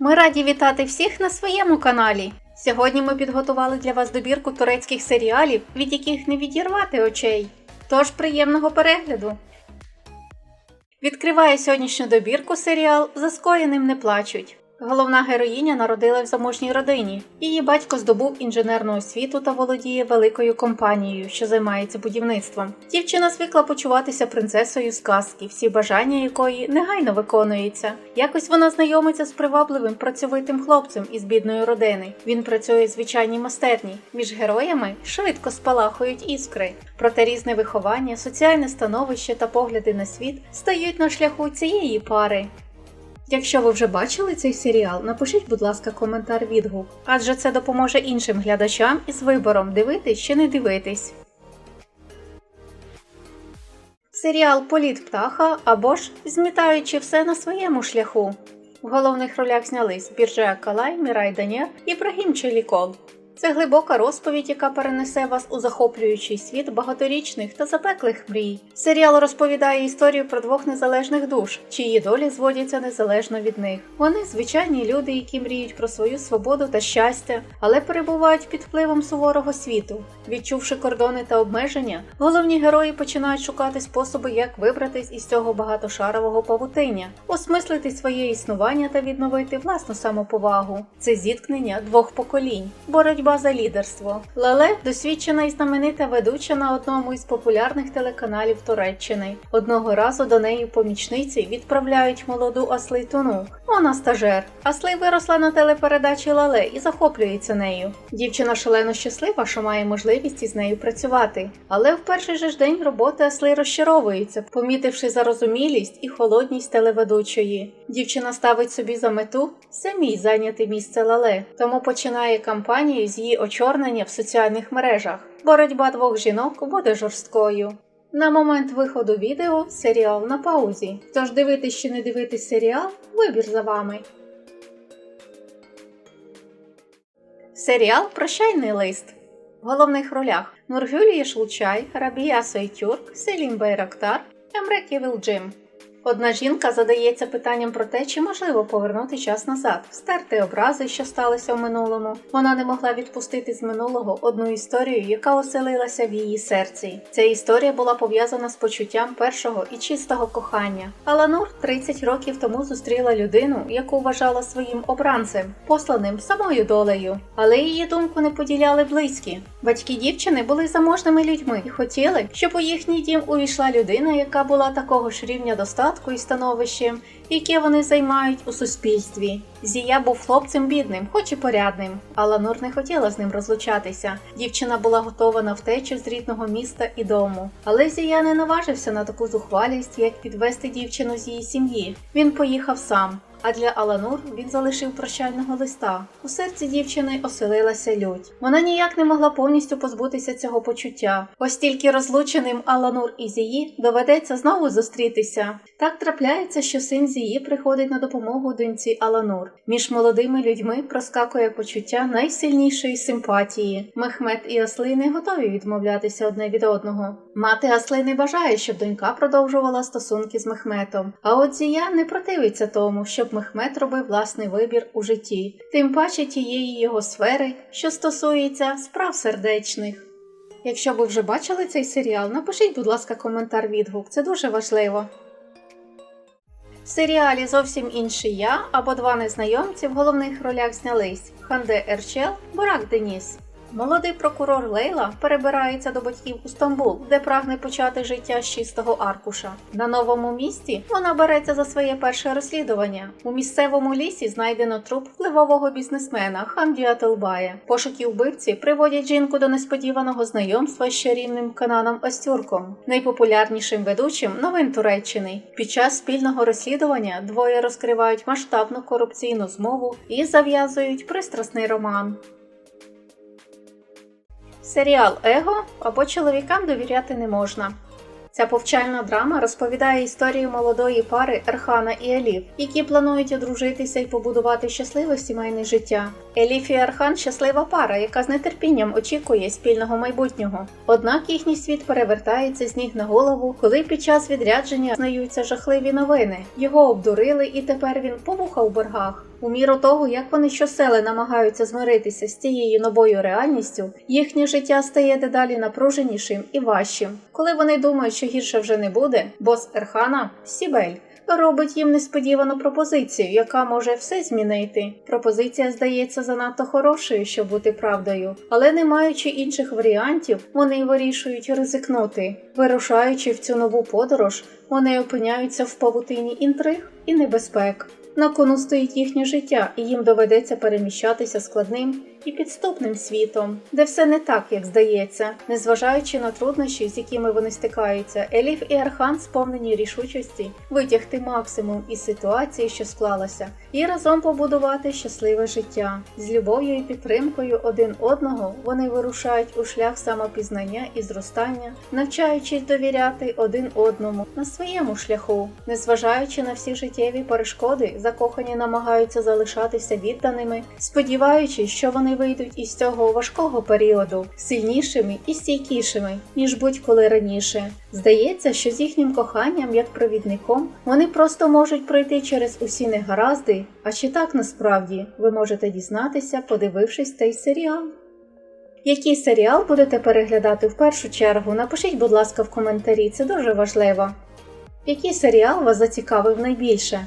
Ми раді вітати всіх на своєму каналі. Сьогодні ми підготували для вас добірку турецьких серіалів, від яких не відірвати очей. Тож приємного перегляду! Відкриває сьогоднішню добірку серіал За скоєним не плачуть. Головна героїня народила в заможній родині. Її батько здобув інженерну освіту та володіє великою компанією, що займається будівництвом. Дівчина звикла почуватися принцесою сказки, всі бажання якої негайно виконуються. Якось вона знайомиться з привабливим працьовитим хлопцем із бідної родини. Він працює в звичайній майстерні. Між героями швидко спалахують іскри. Проте різне виховання, соціальне становище та погляди на світ стають на шляху цієї пари. Якщо ви вже бачили цей серіал, напишіть, будь ласка, коментар відгук, адже це допоможе іншим глядачам із вибором дивитись чи не дивитись. Серіал Політ птаха або ж Змітаючи все на своєму шляху. В головних ролях знялись Біржея Калай, Мірай Данєр і Брагім Челікол. Це глибока розповідь, яка перенесе вас у захоплюючий світ багаторічних та запеклих мрій. Серіал розповідає історію про двох незалежних душ, чиї долі зводяться незалежно від них. Вони звичайні люди, які мріють про свою свободу та щастя, але перебувають під впливом суворого світу. Відчувши кордони та обмеження, головні герої починають шукати способи, як вибратись із цього багатошарового павутиння, осмислити своє існування та відновити власну самоповагу. Це зіткнення двох поколінь, боротьба за лідерство. Леле досвідчена і знаменита ведуча на одному із популярних телеканалів Туреччини. Одного разу до неї помічниці відправляють молоду Аслейтуну. Вона стажер. Аслей виросла на телепередачі Лале і захоплюється нею. Дівчина шалено щаслива, що має можливість із нею працювати. Але в перший же ж день роботи Аслей розчаровується, помітивши зарозумілість і холодність телеведучої. Дівчина ставить собі за мету самій зайняти місце Лале, тому починає кампанію з її очорнення в соціальних мережах. Боротьба двох жінок буде жорсткою. На момент виходу відео серіал на паузі. Тож дивитись чи не дивитись серіал вибір за вами. Серіал Прощайний лист. В головних ролях Нургюлія Шулчай, Рабія Сойтюрк, Селім Байрактар, Емре Ківілджим. Одна жінка задається питанням про те, чи можливо повернути час назад, стерти образи, що сталися в минулому. Вона не могла відпустити з минулого одну історію, яка оселилася в її серці. Ця історія була пов'язана з почуттям першого і чистого кохання. Аланур 30 років тому зустріла людину, яку вважала своїм обранцем, посланим самою долею. Але її думку не поділяли близькі. Батьки дівчини були заможними людьми і хотіли, щоб у їхній дім увійшла людина, яка була такого ж рівня достатку і становищем, яке вони займають у суспільстві. Зія був хлопцем бідним, хоч і порядним, але Нур не хотіла з ним розлучатися. Дівчина була готова на втечу з рідного міста і дому. Але Зія не наважився на таку зухвалість, як підвести дівчину з її сім'ї. Він поїхав сам. А для Аланур він залишив прощального листа. У серці дівчини оселилася лють. Вона ніяк не могла повністю позбутися цього почуття. Ось тільки розлученим Аланур і Зії доведеться знову зустрітися. Так трапляється, що син Зії приходить на допомогу доньці Аланур. Між молодими людьми проскакує почуття найсильнішої симпатії. Мехмед і Асли не готові відмовлятися одне від одного. Мати Асли не бажає, щоб донька продовжувала стосунки з Мехметом. А от Зія не противиться тому, щоб Мехмед робив власний вибір у житті, тим паче тієї його сфери, що стосується справ сердечних. Якщо ви вже бачили цей серіал, напишіть, будь ласка, коментар відгук, це дуже важливо. В серіалі зовсім інший я або два незнайомці в головних ролях знялись Ханде Ерчел, Бурак Деніс. Молодий прокурор Лейла перебирається до батьків у Стамбул, де прагне почати життя з чистого аркуша. На новому місті вона береться за своє перше розслідування. У місцевому лісі знайдено труп впливового бізнесмена Хамдія Телбая. Пошуки вбивці приводять жінку до несподіваного знайомства з чарівним Кананом Остюрком, найпопулярнішим ведучим новин Туреччини. Під час спільного розслідування двоє розкривають масштабну корупційну змову і зав'язують пристрасний роман. Серіал Его або чоловікам довіряти не можна. Ця повчальна драма розповідає історію молодої пари Ерхана і Еліф, які планують одружитися і побудувати щасливе сімейне життя. Еліф і Ерхан щаслива пара, яка з нетерпінням очікує спільного майбутнього. Однак їхній світ перевертається з ніг на голову, коли під час відрядження знаються жахливі новини. Його обдурили, і тепер він повуха у боргах. У міру того, як вони щосили намагаються змиритися з цією новою реальністю, їхнє життя стає дедалі напруженішим і важчим. Коли вони думають, що гірше вже не буде, бос Ерхана Сібель робить їм несподівану пропозицію, яка може все змінити. Пропозиція здається занадто хорошою, щоб бути правдою, але не маючи інших варіантів, вони вирішують ризикнути. Вирушаючи в цю нову подорож, вони опиняються в павутині інтриг і небезпек. На кону стоїть їхнє життя, і їм доведеться переміщатися складним і підступним світом, де все не так, як здається. Незважаючи на труднощі, з якими вони стикаються, Еліф і Архан сповнені рішучості витягти максимум із ситуації, що склалася, і разом побудувати щасливе життя. З любов'ю і підтримкою один одного вони вирушають у шлях самопізнання і зростання, навчаючись довіряти один одному на своєму шляху, незважаючи на всі життєві перешкоди, закохані намагаються залишатися відданими, сподіваючись, що вони вийдуть із цього важкого періоду сильнішими і стійкішими, ніж будь-коли раніше. Здається, що з їхнім коханням, як провідником, вони просто можуть пройти через усі негаразди. А чи так насправді ви можете дізнатися, подивившись цей серіал? Який серіал будете переглядати в першу чергу? Напишіть, будь ласка, в коментарі, це дуже важливо. Який серіал вас зацікавив найбільше?